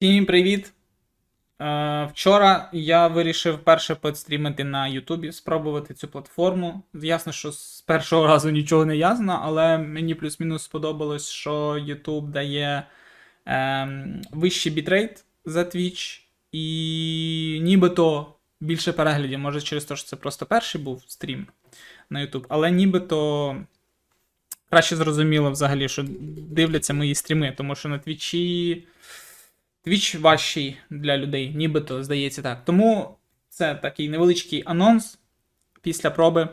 Всім привіт! Е, вчора я вирішив перше подстрімити на Ютубі, спробувати цю платформу. Ясно, що з першого разу нічого не ясно, але мені плюс-мінус сподобалось, що YouTube дає ем, вищий бітрейт за Twitch, і нібито більше переглядів, може через те, що це просто перший був стрім на YouTube, але нібито краще зрозуміло взагалі, що дивляться мої стріми, тому що на Твічі. Твіч важчий для людей, нібито здається так. Тому це такий невеличкий анонс після проби.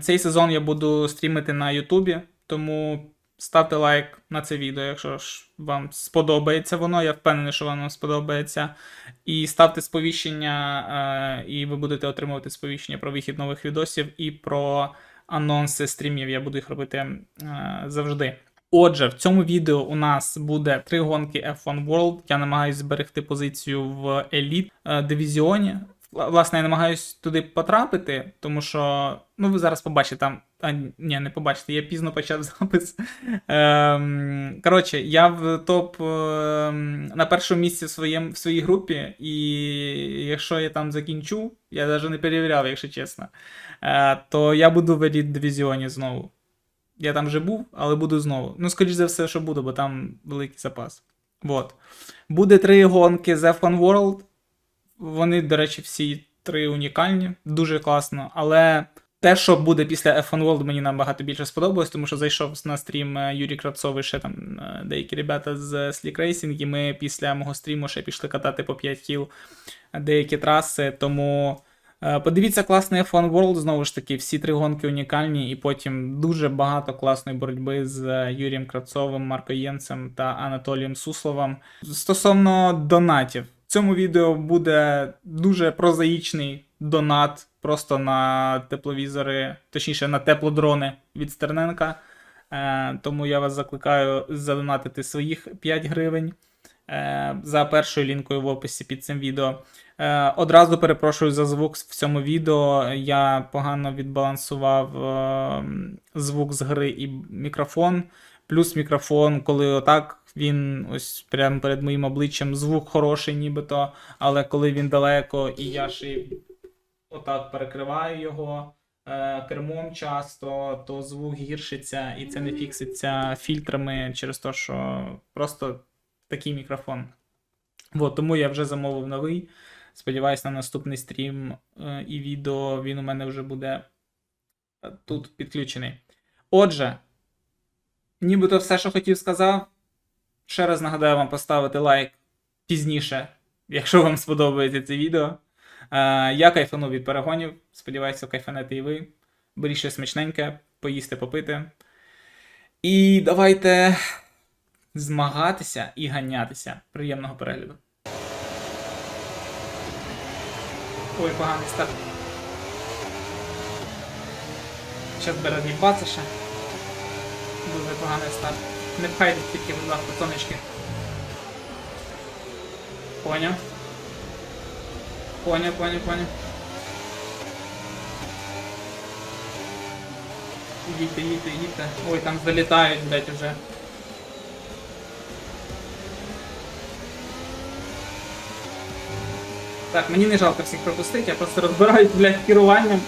Цей сезон я буду стрімити на Ютубі, тому ставте лайк на це відео, якщо ж вам сподобається воно. Я впевнений, що вам сподобається. І ставте сповіщення, е, і ви будете отримувати сповіщення про вихід нових відосів і про анонси стрімів. Я буду їх робити е, завжди. Отже, в цьому відео у нас буде три гонки F1 World. Я намагаюся зберегти позицію в еліт дивізіоні. Власне, я намагаюсь туди потрапити, тому що ну ви зараз побачите там. А, ні, не побачите, я пізно почав запис. Ем, коротше, я в топ ем, на першому місці в, своєм, в своїй групі, і якщо я там закінчу, я навіть не перевіряв, якщо чесно, то я буду в еліт дивізіоні знову. Я там вже був, але буду знову. Ну, скоріш за все, що буду, бо там великий запас. Вот. Буде три гонки з F1 World. Вони, до речі, всі три унікальні, дуже класно. Але те, що буде після F1 World, мені набагато більше сподобалось, тому що зайшов на стрім е, Юрій Кравцов ще там е, деякі ребята з Sleek Racing, і ми після мого стріму ще пішли катати по 5 кіл деякі траси. Тому Е, Подивіться класний F1 World, знову ж таки, всі три гонки унікальні, і потім дуже багато класної боротьби з е, Юрієм Кравцовим, Марко Єнцем та Анатолієм Сусловим. Стосовно донатів, в цьому відео буде дуже прозаїчний донат просто на тепловізори, точніше на теплодрони від Стерненка. Е, Тому я вас закликаю задонатити своїх 5 гривень е, за першою лінкою в описі під цим відео. Е, Одразу перепрошую за звук в цьому відео. Я погано відбалансував е, звук з гри і мікрофон. Плюс мікрофон, коли отак він ось прямо перед моїм обличчям звук хороший, нібито, але коли він далеко і я ще отак перекриваю його е, кермом часто, то звук гіршиться і це не фікситься фільтрами через те, що просто такий мікрофон. Вот, тому я вже замовив новий. Сподіваюсь, на наступний стрім е, і відео він у мене вже буде е, тут підключений. Отже, нібито все, що хотів сказав. Ще раз нагадаю вам поставити лайк пізніше, якщо вам сподобається це відео. Е, я кайфану від перегонів. Сподіваюся, кайфанете і ви. Беріть смачненьке, поїсти, попити. І давайте змагатися і ганятися. Приємного перегляду. Ой, поганий старт. Зараз би роз'їбатися ще. Дуже поганий старт. Не пхайте тільки, будь ласка, сонечки. Поняв. Поняв, поняв, поняв. Їдьте, їдьте, їдьте. Ой, там залітають, блять, уже. Так, мені не жалко всіх пропустити, я просто розбираюсь, блядь, керуванням.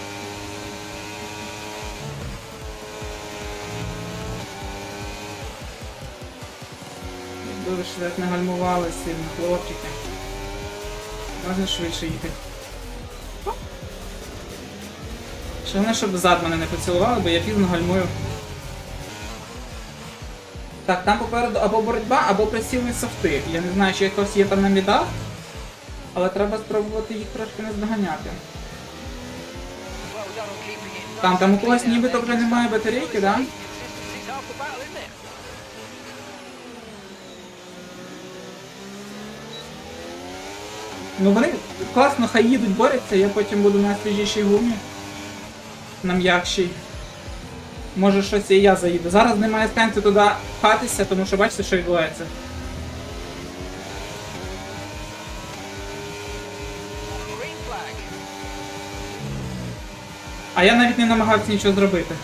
Ви ж не гальмували сильно, хлопчики. Можна швидше їхати. Ще Головне, щоб зад мене не поцілували, бо я пізно гальмую. Так, там попереду або боротьба, або прицільні софти. Я не знаю, чи якось є там на мідах. Але треба спробувати їх трошки не здоганяти. Там, там у когось нібито вже немає батарейки, да? Ну вони класно хай їдуть, борються, я потім буду на свіжішій гумі. На м'якшій. Може щось і я заїду. Зараз немає сенсу туди пхатися, тому що бачите, що відбувається. А я навіть не намагався нічого зробити.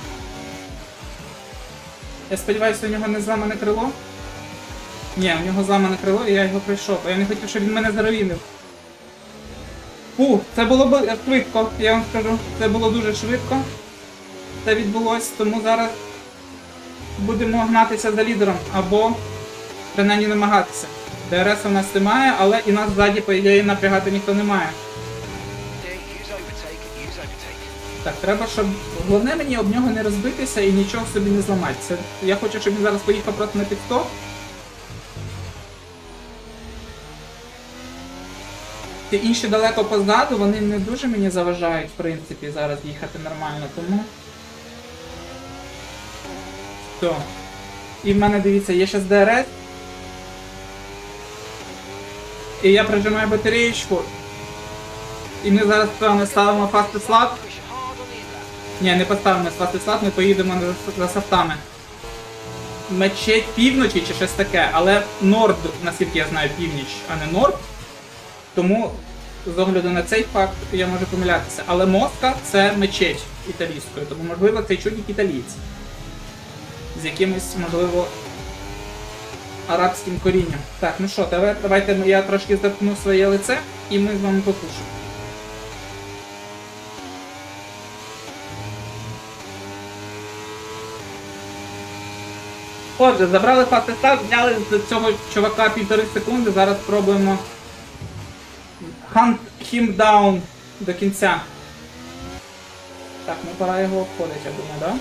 Я сподіваюся, у нього не зламане крило. Ні, у нього зламане крило, і я його пройшов. А я не хотів, щоб він мене заруїнив. Фу, це було б швидко, я вам скажу. Це було дуже швидко. Це відбулось, тому зараз будемо гнатися за лідером або принаймні намагатися. ДРС у нас немає, але і нас ззаді, по ідеї, напрягати ніхто не має. Так, треба, щоб. Головне мені об нього не розбитися і нічого собі не зламати. Це... Я хочу, щоб він зараз поїхав просто на підстоп. Ті інші далеко позаду, вони не дуже мені заважають, в принципі, зараз їхати нормально, тому. Все. І в мене, дивіться, є ще ДРС. І я прижимаю батареєчку. І ми зараз ставимо фасти слаб. Ні, не поставимо сватислав, ми поїдемо за, софтами. Мечеть півночі чи щось таке, але Норд, наскільки я знаю, північ, а не Норд. Тому з огляду на цей факт я можу помилятися. Але Моска це мечеть італійською, тому можливо цей чудник італієць. З якимось, можливо, арабським корінням. Так, ну що, давайте я трошки заткну своє лице і ми з вами послушаємо. Отже, забрали фастестав, зняли з цього чувака півтори секунди, зараз спробуємо hunt him down до кінця. Так, ну пора його обходити, я думаю, да?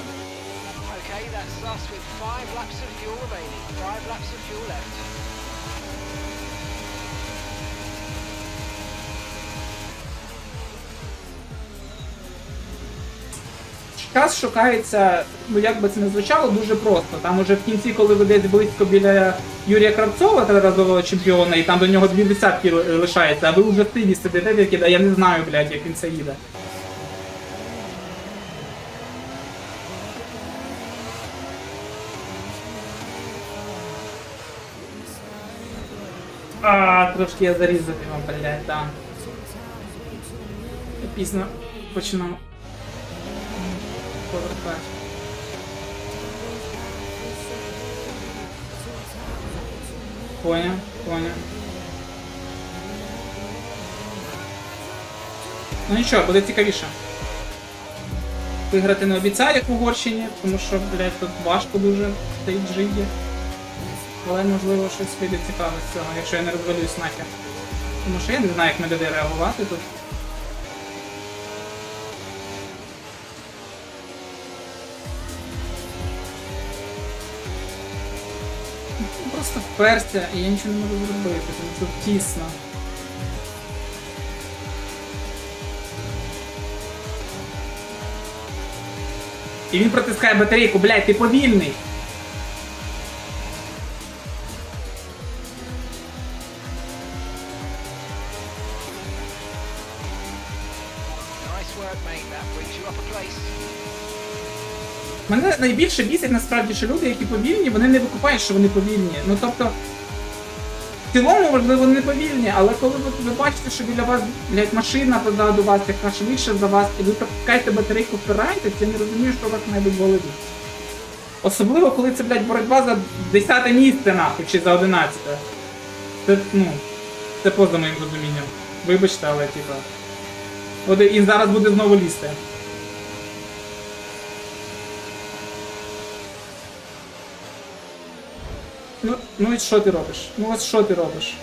Okay, that's us with five laps of fuel remaining. Five laps of. Час шукається, ну як би це не звучало, дуже просто. Там уже в кінці, коли ви десь близько біля Юрія Кравцова, триразового чемпіона, і там до нього дві десятки лишається, а ви вже сиді сидите, такі, да я не знаю, блядь, як він це їде. А, трошки я зарізав його, блядь, там. Пізно починав повертати. Понял, понял. Ну нічого, буде цікавіше. Виграти не обіцяю, як в Угорщині, тому що, блядь, тут важко дуже цій джиді. Але можливо щось вийде цікаве з цього, якщо я не розвалююсь нахер. Тому що я не знаю, як ми буде реагувати тут. Вперся, і я нічого не можу зробити, тому що тісно. І він протискає батарейку, блядь, ти повільний. Мене найбільше бісить насправді, що люди, які повільні, вони не викупають, що вони повільні. Ну тобто, в цілому, можливо, не повільні, але коли ви, ви бачите, що біля вас, блядь, машина позаду вас, яка швидше за вас, і ви пропускаєте батарейку, впираєтесь, я не розумію, що у вас навіть в голові. Особливо, коли це, блядь, боротьба за 10 місце, нахуй, чи за 11. Це, ну, це поза моїм розумінням. Вибачте, але типа. От і зараз буде знову лізти. Ну, ну і що ти робиш? Ну от що ти робиш?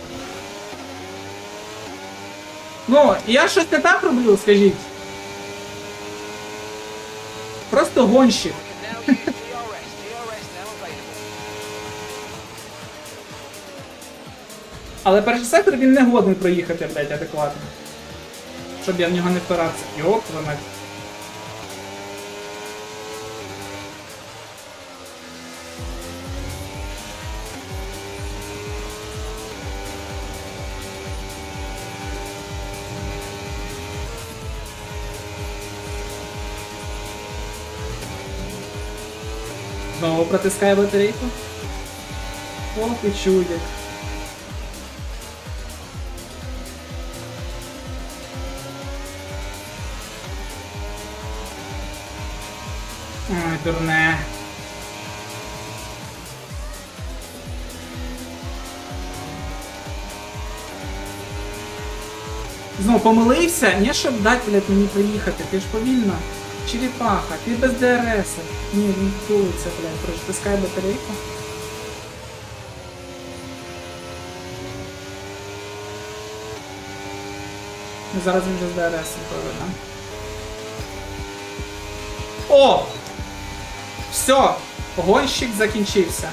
Ну, я щось не так роблю, скажіть. Просто гонщик. Але перший сектор він не годний проїхати, блядь, адекватно. Щоб я в нього не впирався. Йоп, твою протискає батарейку. О, ти чудик. Ой, дурне. Знову помилився, не щоб дати мені приїхати, ти ж повільно. Черепаха, ти без ДРС. Ні, він тулиться, блядь, прочитискай батарейку. Ну, зараз він вже ДРС тоже, да? О! Все! Гонщик закінчився.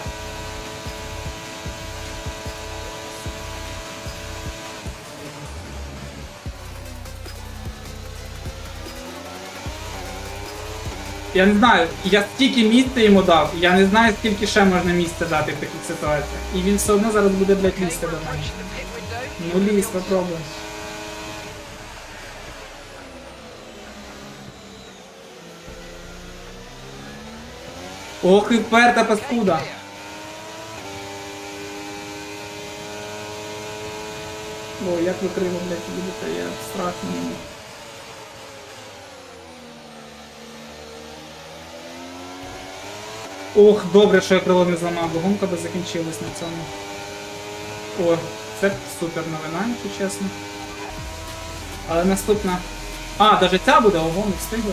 Я не знаю, я стільки місця йому дав, я не знаю, скільки ще можна місця дати в таких ситуаціях. І він все одно зараз буде, блядь, лізти до мене. Ну can попробуй. Ох, і вперта Okay, паскуда. clear. О, як ви криво, блядь, їдете, я страшно мені. Ох, добре, що я крило не зламав, бо гонка би закінчилась на цьому. О, це супер новина, якщо чесно. Але наступна. А, навіть ця буде, ого, не встигли.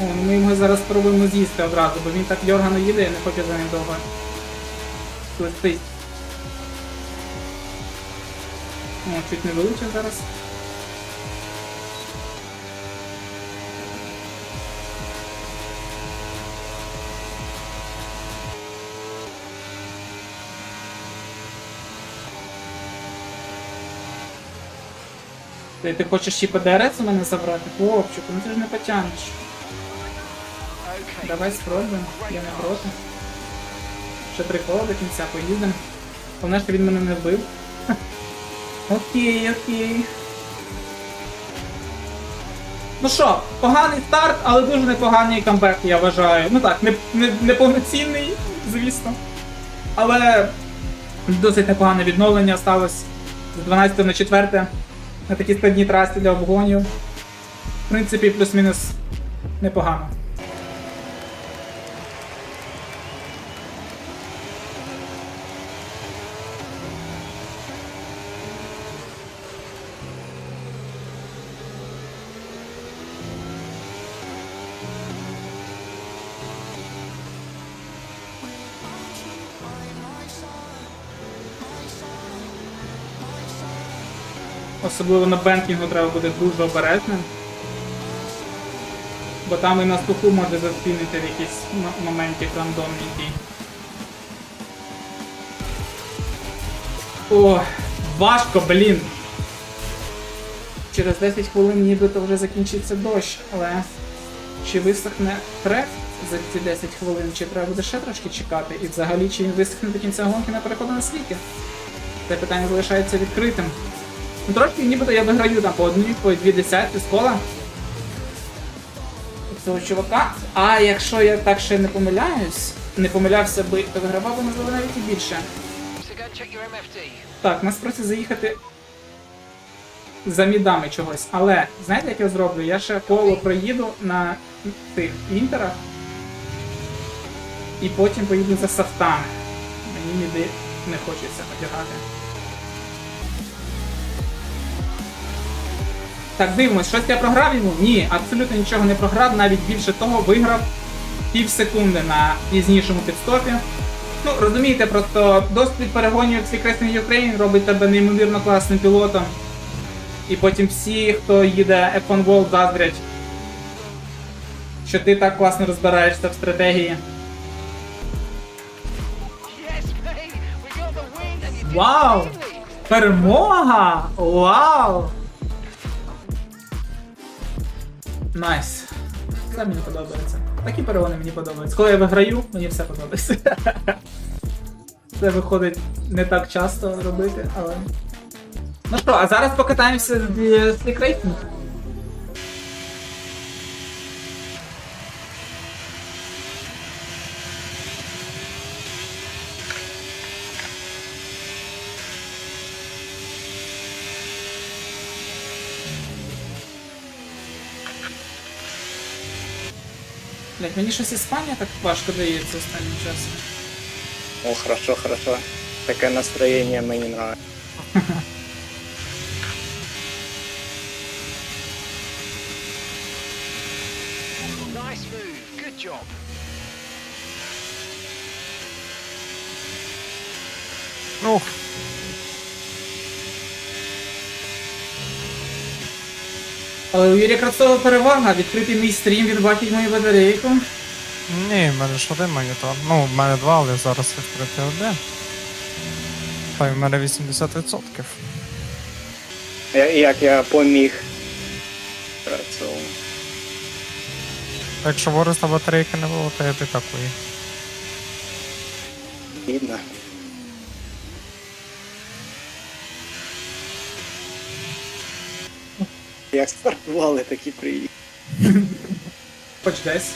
О, ну ми його зараз спробуємо з'їсти одразу, бо він так дьоргано їде, я не хочу за ним довго. Летить. О, чуть не вилучив зараз. Ти, ти хочеш ще ПДРС у мене забрати? Хлопчику, ну ти ж не потягнеш. Давай спробуємо, я не проти. Ще три кола до кінця поїдемо. Головне, що він мене не вбив. Окей, окей. Ну що, поганий старт, але дуже непоганий камбек, я вважаю. Ну так, не, не, не повноцінний, звісно. Але досить непогане відновлення сталося з 12 на 4 на такій складній трасі для обгонів. В принципі, плюс-мінус непогано. Особливо на бенкінгу треба бути дуже обережним. Бо там і на слуху може заспінити в якийсь м- моментик рандомненький. О, важко, блін. Через 10 хвилин нібито вже закінчиться дощ, але чи висохне трек за ці 10 хвилин, чи треба буде ще трошки чекати, і взагалі чи він висохне до кінця гонки на переходу на сліки? Це питання залишається відкритим. Ну трошки нібито я виграю там по одній, по дві десяті з кола. Цього чувака. А якщо я так ще не помиляюсь, не помилявся би, то вигравав би можливо навіть і більше. Так, нас просять заїхати за мідами чогось. Але знаєте, як я зроблю? Я ще коло проїду на тих інтерах. І потім поїду за софтами. Мені міди не хочеться одягати. Так, дивимось, щось я програв йому? Ні, абсолютно нічого не програв, навіть більше того, виграв пів секунди на пізнішому підстопі. Ну, розумієте, просто досвід перегонів в Secret Ukraine робить тебе неймовірно класним пілотом. І потім всі, хто їде F1 World, заздрять, що ти так класно розбираєшся в стратегії. Yes, mate! We Найс. Це мені подобається. Такі перегони мені подобаються. Коли я виграю, мені все подобається. Це виходить не так часто робити, але. Ну що, а зараз покатаємося з стрікрейтинг. Блять, мені щось Іспанія так важко дається останнім часом. О, хорошо, хорошо. Такое настроение мне не нравится. Але у Юрія Кравцова перевага, відкрити мій стрім, він бачить мою батарейку. ні, в мене ж один монітор. Ну, в мене два, але зараз відкрити один. Та й в мене 80%. Я- Як я поміг працював. Якщо вироста батарейки не було, то я б і так. Бідно. Як стартували, так і приїхали. Хоч десь.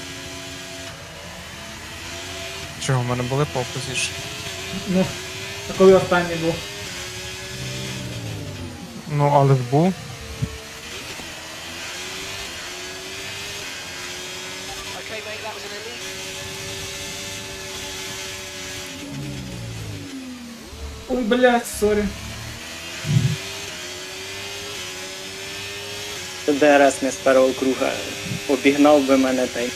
Чого в мене були попозіше? Ну, а коли останній був? Ну, але ж був. Okay, mate, that was an elite. Ой, блядь, сорі. ДРС не з першого круга обігнав би мене та й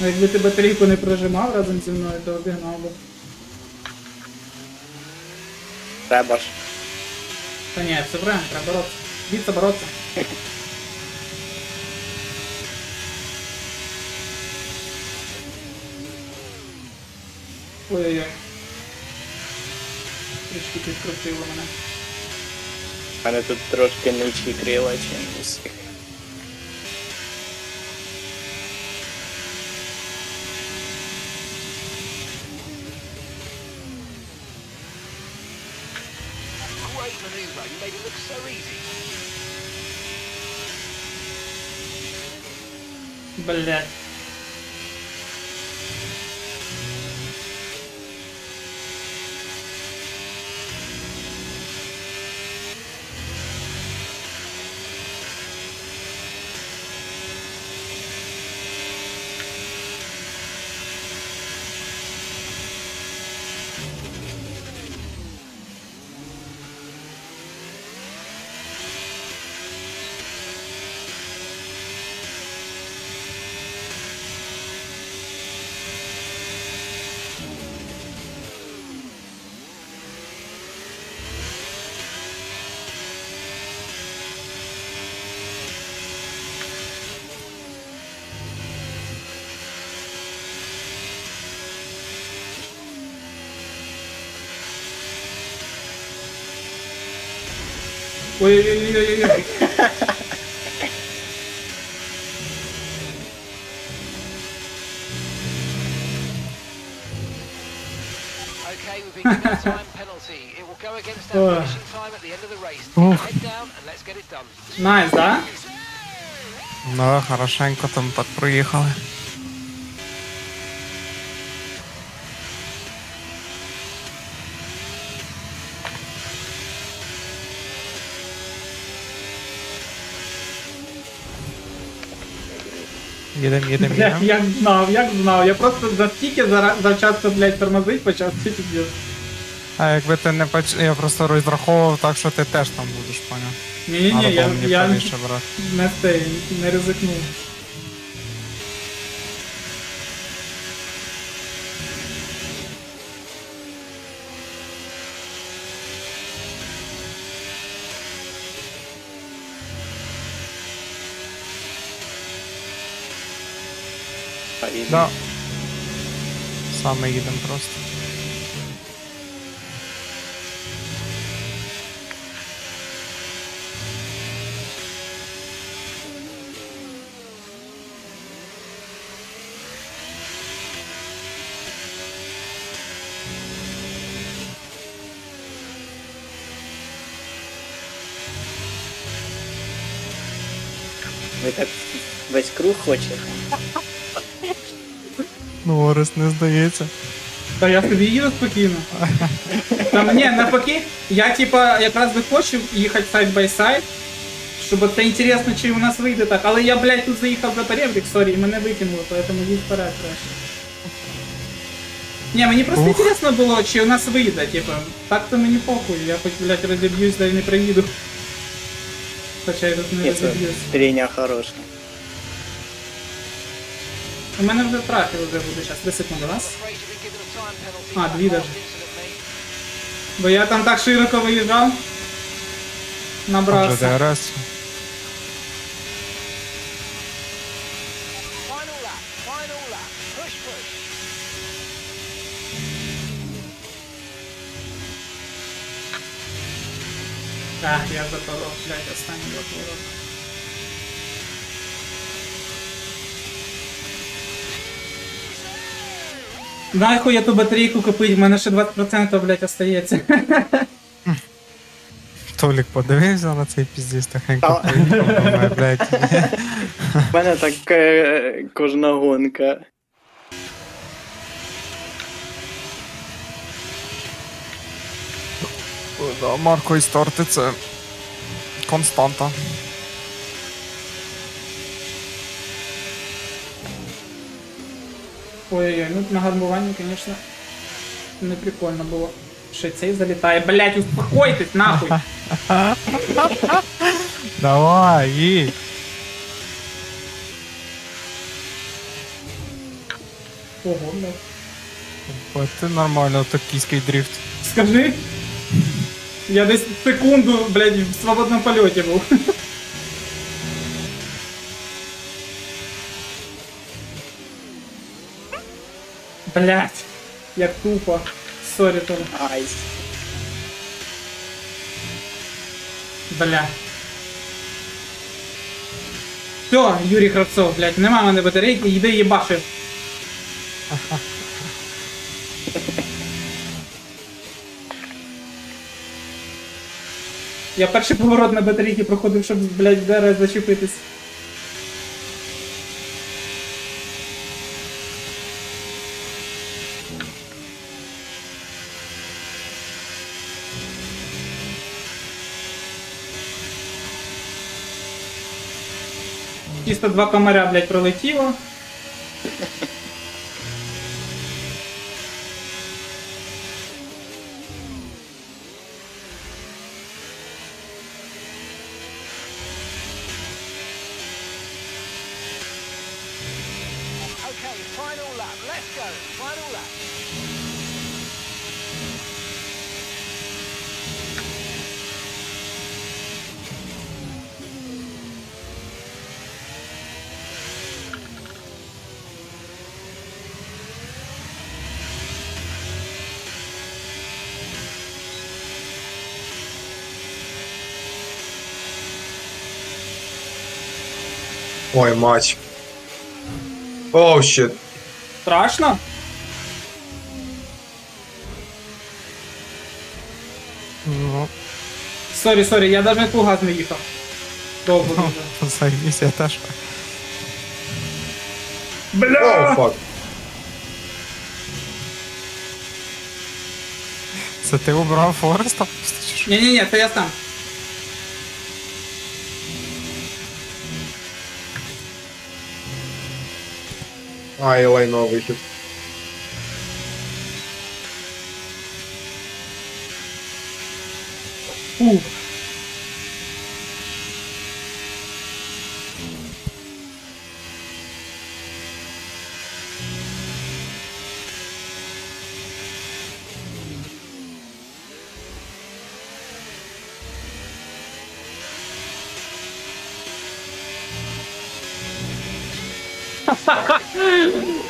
Ну, якби ти батарейку не прожимав разом зі мною, то обігнав би. треба ж. Та ні, все правильно, треба боротися. Биться, боротися. Ой-ой-ой. Трішки підкрутило мене. У мене тут трошки нижчі крила, чим у всіх. Ну, так проїхали. Їдем, їдем, Блядь, їдем. як знав, як знав. Я просто за стільки завчасно, блядь, тормозить почав, цити тобі. А якби ти не поч... Я просто розраховував так, що ти теж там будеш, поняв. Ні-ні-ні, я, я не стей, не ризикнув. А, і Да. Саме їдем просто. Ви так весь круг хочете? Ну, Орес не здається. Та я собі їду спокійно. Там ні, навпаки, я типа якраз би хочу їхати сайд бай сайд, щоб це інтересно, чи у нас вийде так. Але я, блядь, тут заїхав за перебрік, сорі, і мене викинуло, поэтому їдь вперед краще. Ні, мені просто Ух. інтересно було, чи у нас вийде, типа, так то мені похуй, я хоч, блядь, розіб'юсь, да й не приїду. Хоча я тут не Ні, це розіб'юсь. трійня хороша. У мене вже трафі вже буде час. 3 секунди, раз. that дві даже. Бо я там так широко виїжджав. Набрався. Push. Так, я запоров, блядь, останній запоров. Нахуй я ту батарейку купить, в мене ще 20% блядь, остається. Толік подивився на цей піздець, тихенько Та. поїхав, блядь. У мене так е, кожна гонка. Да, Марко і старти це константа. Ой-ой-ой, ну на гармуванні, конечно, не прикольно було. Ще цей залітає. Блять, успокойтесь, нахуй! Давай, їдь. Ого, блядь. Ось ти нормально токійський дрифт. Скажи. Я десь секунду, блядь, в свободному польоті був. Блять, як тупо. Сорі, Толя. Айс. Бля. Все, Юрій Кравцов, блядь, нема в мене батарейки, йди їбаши. Я перший поворот на батарейки проходив, щоб, блядь, дерево зачепитись. Чисто два комаря, блядь, пролетіло. Ой, матч. Оу, щит. Страшно? Ну, Сорі, сорі, я навіть по не їхав. Довго дуже. заїбісь, я теж. Оу, фак. Це ти обрав Фореста? Ні-ні-ні, це я сам. Ай, лайно вихід. Фу.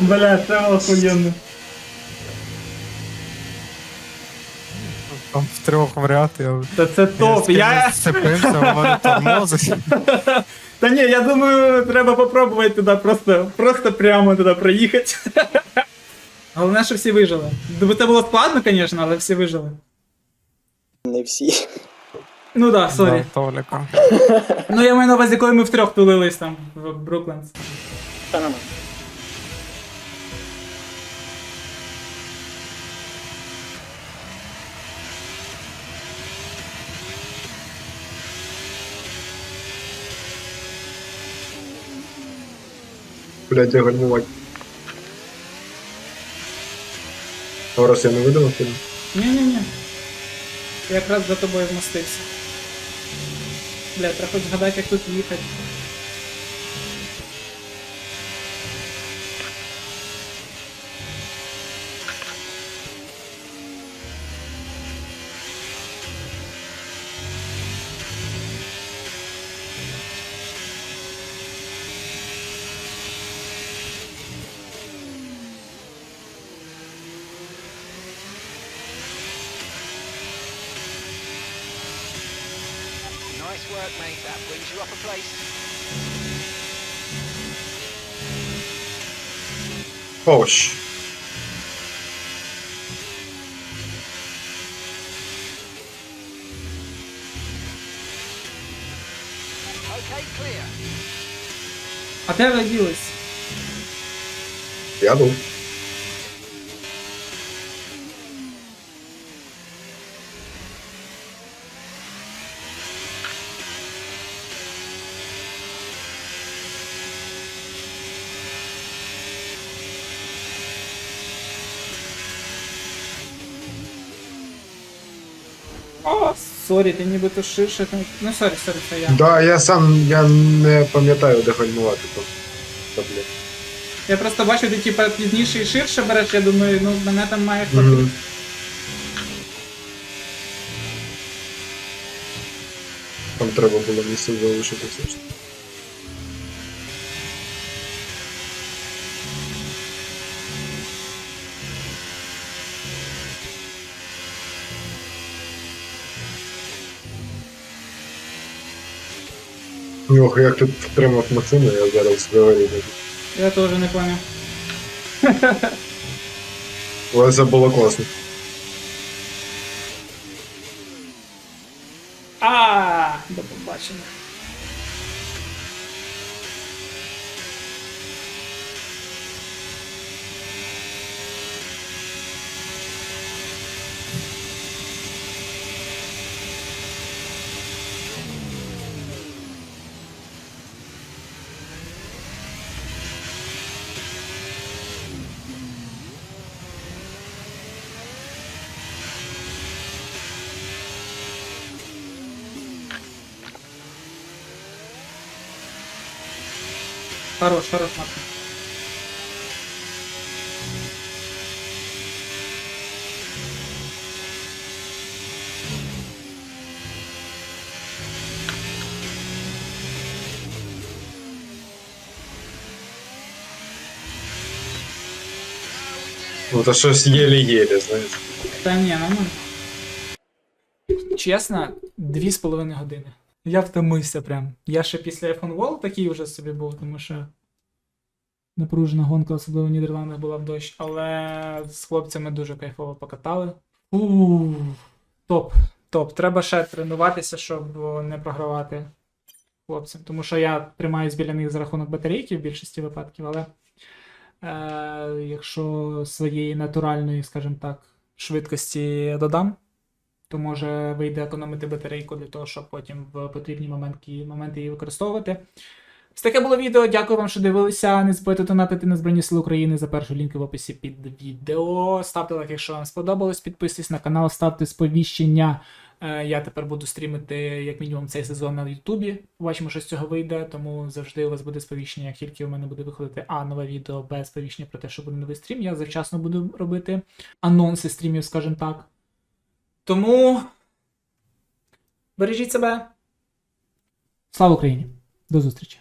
Бля, це охуєнно. Там в трьох варіантів. я- Та це топ. Я... сцепився, в мене тормозить. Та ні, я думаю, треба попробувати туди просто, просто прямо туди проїхати. Головне, що всі вижили. Бо це було складно, звісно, але всі вижили. Не всі. Ну да, сорі. Да, Толіка. Ну я маю на увазі, коли ми втрьох тулились там в Бруклендс. Та нормально. Блядь, я гальмувати. Зараз я не видав тебе. Ні-ні-ні. Я якраз за тобою вмостився. Бля, треба хоч згадати, як тут їхати. Nice work, mate. That brings you up a place. Push. Okay, clear. Сорі, ти нібито ширше. там- Ну, сорі, сорі, це я. Да, я сам я не пам'ятаю, де гальмувати. Та, блін. Я просто бачу, ти типа пізніше і ширше береш, я думаю, ну мене там має хватити. Мгм. Там треба було місце залишити все ж. таки. Ох, як тут втримав машину, я зараз говорю. Я теж не пам'ятаю. Але це було класно. А, до побачення. Хорош, хорош, Мартин. Ну це щось єлі-єлі, знаєш. Та ні, нормально. Чесно, дві з половиною години. Я втомився прям. Я ще після F1 Wall такий вже собі був, тому що напружена гонка, особливо в Нідерландах була в дощ, але з хлопцями дуже кайфово покатали. Ууу, топ, топ. Треба ще тренуватися, щоб не програвати хлопцям. Тому що я тримаюсь біля них за рахунок батарейки в більшості випадків, але е, якщо своєї натуральної, скажімо так, швидкості додам, то може вийде економити батарейку для того, щоб потім в потрібні моменти, моменти її використовувати. Ось таке було відео. Дякую вам, що дивилися. Не забудьте донатити на Збройні Сили України за перший лінк в описі під відео. Ставте лайк, якщо вам сподобалось. Підписуйтесь на канал, ставте сповіщення. Е, Я тепер буду стрімити як мінімум цей сезон на Ютубі. Побачимо, що з цього вийде. Тому завжди у вас буде сповіщення, як тільки у мене буде виходити А, нове відео без сповіщення про те, що буде новий стрім. Я завчасно буду робити анонси стрімів, скажімо так. Тому бережіть себе. Слава Україні! До зустрічі!